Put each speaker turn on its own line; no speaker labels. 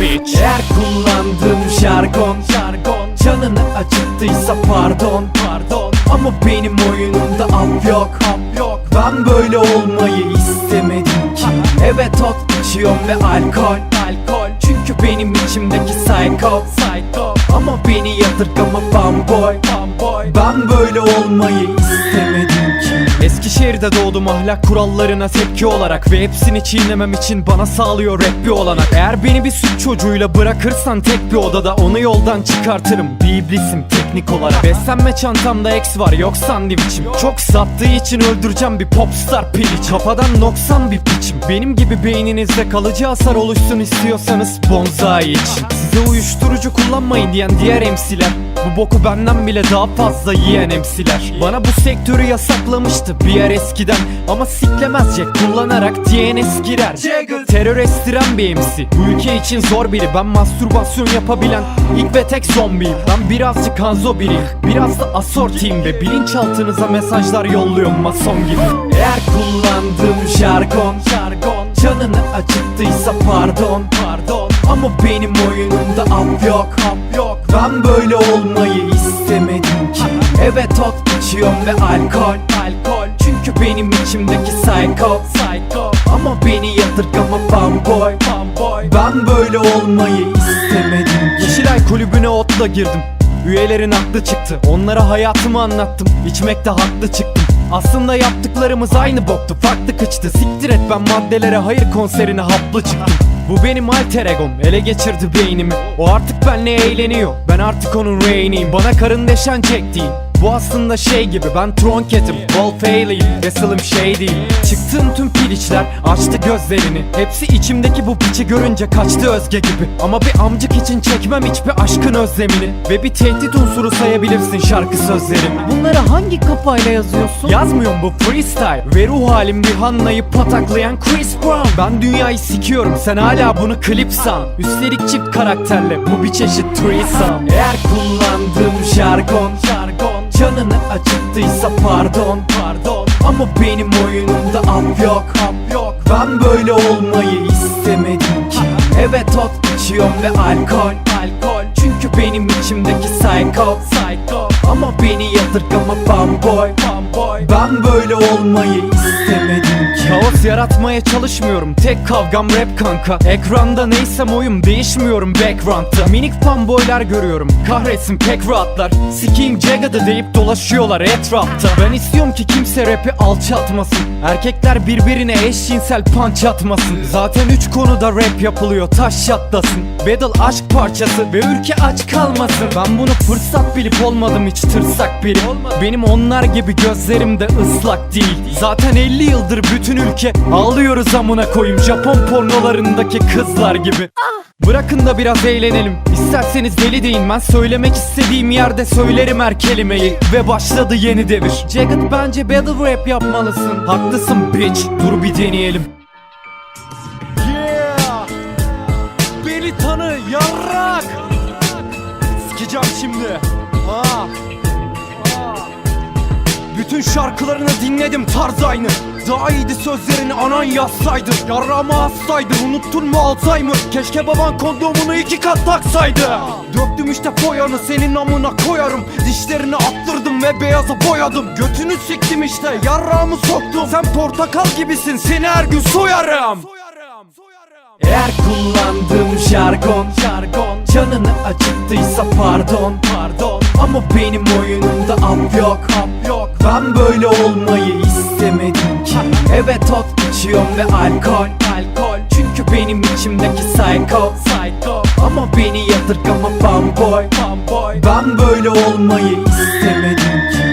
bitch. Eğer kullandığım jargon Jargon Canını acıttıysa pardon Pardon. Ama benim oyunumda ap yok Ap yok. Ben böyle olmayı istemedim ki. Evet ot içiyorum ve alkol Alkol. Çünkü benim içimdeki psycho Psycho. Ama beni yadırgama bamboy Bamboy Ben böyle olmayı istemedim Eskişehir'de doğdum ahlak kurallarına tepki olarak Ve hepsini çiğnemem için bana sağlıyor rap bir olanak. Eğer beni bir süt çocuğuyla bırakırsan tek bir odada Onu yoldan çıkartırım. Bir iblisim teknik olarak. Beslenme çantamda X var yok sandviçim. Çok sattığı için öldüreceğim bir popstar piliç. Kafadan noksan bir piçim. Benim gibi beyninizde kalıcı hasar oluşsun istiyorsanız bonzai için. Size uyuşturucu kullanmayın diyen diğer MC'ler Bu boku benden bile daha fazla yiyen MC'ler Bana bu sektörü yasaklamıştı bir yer eskiden. Ama siklemez Jack kullanarak DNS girer. Terör estiren bir MC Bu ülke için zor biri. Ben mastürbasyon yapabilen ilk ve tek zombiyim. Ben birazcık Hanzo biriyim Biraz da asortiyim ve bilinçaltınıza mesajlar yolluyorum mason gibi. Eğer kullandığım jargon Jargon Canını acıttıysa pardon Pardon. Ama benim oyunumda ap yok Ap yok. Ben böyle olmayı istemedim ki. Evet ot içiyorum ve alkol Alkol. Çünkü benim içimdeki psycho Psycho. Ama beni yadırgama bamboy Bamboy Ben böyle olmayı istemedim ki. Yeşilay kulübüne otla girdim Üyelerin aklı çıktı. Onlara hayatımı anlattım. İçmekte haklı çıktım. Aslında yaptıklarımız aynı boktu. Farklı kıçtı. Siktir et ben maddelere hayır konserine haplı çıktım. Bu benim alter egom. Ele geçirdi beynimi. O artık benle eğleniyor. Ben artık onun reyniyim. Bana karın deşen Jack bu aslında şey gibi ben tronketim Wolf Haley'im Vessel'ım şey değil. Çıktığım tüm piliçler açtı gözlerini. Hepsi içimdeki bu piçi görünce kaçtı özge gibi. Ama bir amcık için çekmem hiçbir aşkın özlemini. Ve bir tehdit unsuru sayabilirsin şarkı sözlerimi
Bunları hangi kafayla yazıyorsun?
Yazmıyorum bu freestyle. Ve ruh halim Rihanna'yı pataklayan Chris Brown. Ben dünyayı sikiyorum sen hala bunu klip san. Üstelik çift karakterle bu bir çeşit threesome Eğer kullandığım jargon acıttıysa pardon Pardon. Ama benim oyunumda ap yok Ap yok. Ben böyle olmayı istemedim ki. Evet ot içiyorum ve alkol Alkol. Çünkü benim içimdeki psycho Psycho. Ama beni yadırgama bamboy Bamboy. Ben böyle olmayı istemedim Kaos yaratmaya çalışmıyorum. Tek kavgam rap kanka. Ekranda neysem oyum değişmiyorum background'da. Minik fanboylar görüyorum. Kahretsin pek rahatlar. Sikiyim Jagged'ı deyip dolaşıyorlar etrafta. Ben istiyorum ki kimse rapi alçaltmasın Erkekler birbirine eşcinsel punch atmasın. Zaten üç konuda rap yapılıyor taş çatlasın. Battle aşk parçası ve ülke aç kalmasın. Ben bunu fırsat bilip olmadım hiç tırsak biri. Benim onlar gibi gözlerim de ıslak değil. Zaten 50 yıldır bütün ülke ağlıyoruz amına koyayım. Japon pornolarındaki kızlar gibi. Bırakın da biraz eğlenelim İsterseniz deli deyin ben söylemek istediğim yerde söylerim her kelimeyi. Ve başladı yeni devir. Jagged bence battle rap yapmalısın. Haklısın bitch dur bir deneyelim. Yeah! Beni tanı yarrak! Sikeceğim şimdi. Ha bütün şarkılarını dinledim tarz aynı. Daha iyiydi sözlerini anan yazsaydı. Yarrağıma hastaydı unuttun mu Alzheimer? Keşke baban kondomunu iki kat taksaydı. Döktüm işte foyanı senin amına koyarım. Dişlerini attırdım ve beyaza boyadım. Götünü siktim işte yarrağımı soktum. Sen portakal gibisin seni her gün soyarım. Eğer kullandığım jargon Jargon Canını acıttıysa pardon Pardon Ama benim oyunumda ap yok. Ap yok Ben böyle olmayı istemedim ki. Evet ot içiyorum ve alkol. Alkol Çünkü benim içimdeki psycho. Psycho Ama beni yadırgama bamboy Bamboy Ben böyle olmayı istemedim ki